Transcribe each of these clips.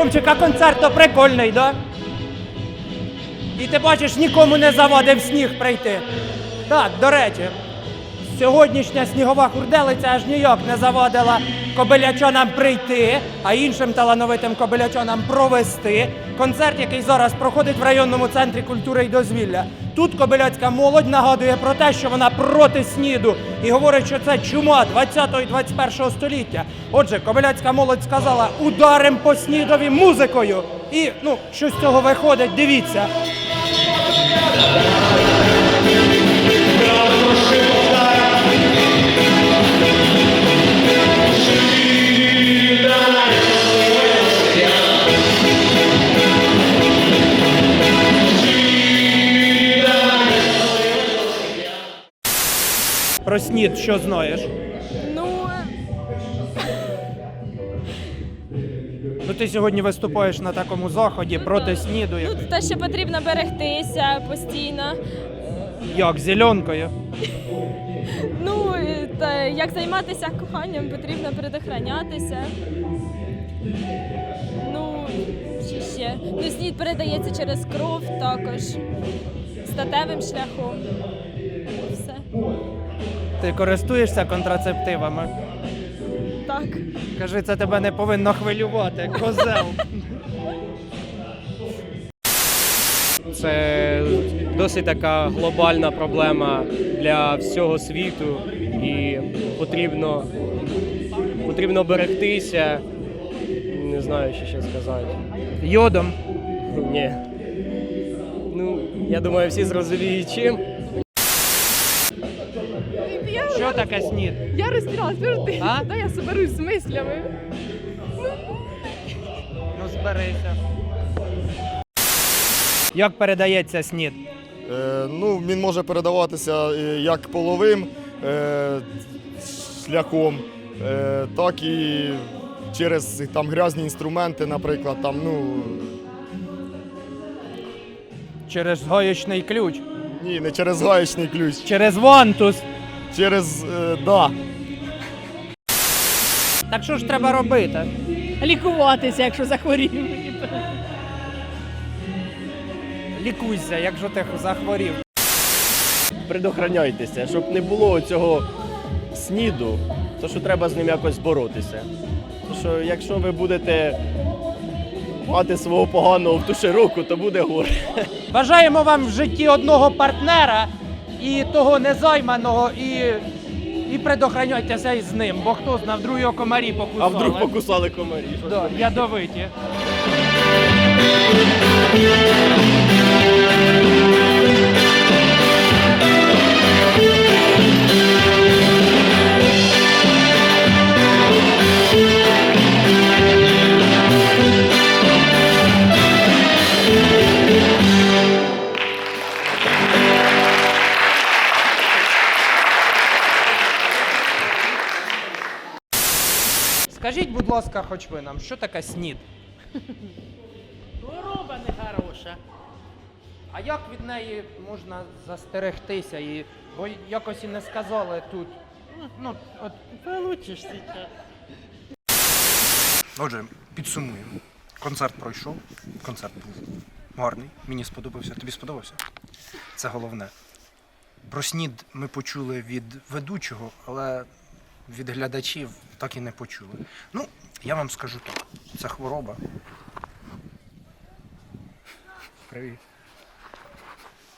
Ромчик, а концерт то прикольний, да? І ти бачиш, нікому не завадив сніг прийти. Так, до речі, сьогоднішня снігова хурделиця аж ніяк не завадила кобилячанам прийти, а іншим талановитим кобилячанам провести концерт, який зараз проходить в районному центрі культури і дозвілля. Тут кобиляцька молодь нагадує про те, що вона проти сніду і говорить, що це чума 20 і 21 століття. Отже, кобиляцька молодь сказала ударим по снідові музикою. І ну, що з цього виходить, дивіться. Про снід, що знаєш? Ну, Ну ти сьогодні виступаєш на такому заході проти сніду. ну те, що потрібно берегтися постійно. як зеленкою. Ну, і та, як займатися коханням, потрібно предохранятися. Ну, що ще? Ну, снід передається через кров також, статевим шляхом. Все. Ти користуєшся контрацептивами. Так. Кажи, це тебе не повинно хвилювати, козел. Це досить така глобальна проблема для всього світу, і потрібно, потрібно берегтися. Не знаю, що ще сказати. Йодом. Ні. Ну, я думаю, всі зрозуміють чим. Я, Що таке снід? я розтірялась, подожди. А? Да, я соберусь з мислями. Ну, зберися. Як передається снід? Е, ну, він може передаватися е, як половим е, шляхом, е, так і через там, грязні інструменти, наприклад, там, ну, Через гаєчний ключ. ні, не через гаєчний ключ, Через вантус. Через е, да. Так що ж треба робити? Лікуватися, якщо захворів. Лікуйся, якщо ти захворів. предохраняйтеся, щоб не було цього сніду, то що треба з ним якось боротися. То що якщо ви будете мати свого поганого в ту широку, то буде горе. Бажаємо вам в житті одного партнера і того незайманого, і, і предохраняйтеся із ним, бо хто знав, вдруг його комарі покусали. А вдруг покусали комарі. Да, ядовиті. Скажіть, будь ласка, хоч ви нам, що таке снід? Хвороба нехороша. А як від неї можна застерегтися? І, бо якось і не сказали тут. Ну, от Получиш сейчас. Отже, підсумуємо. Концерт пройшов. Концерт був гарний. Мені сподобався. Тобі сподобався? Це головне. Про снід ми почули від ведучого, але від глядачів так і не почули. Ну, я вам скажу так: це хвороба. Привіт.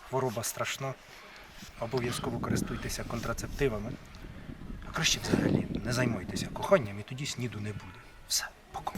Хвороба страшна. Обов'язково користуйтеся контрацептивами. А краще взагалі не займайтеся коханням і тоді сніду не буде. Все, пока.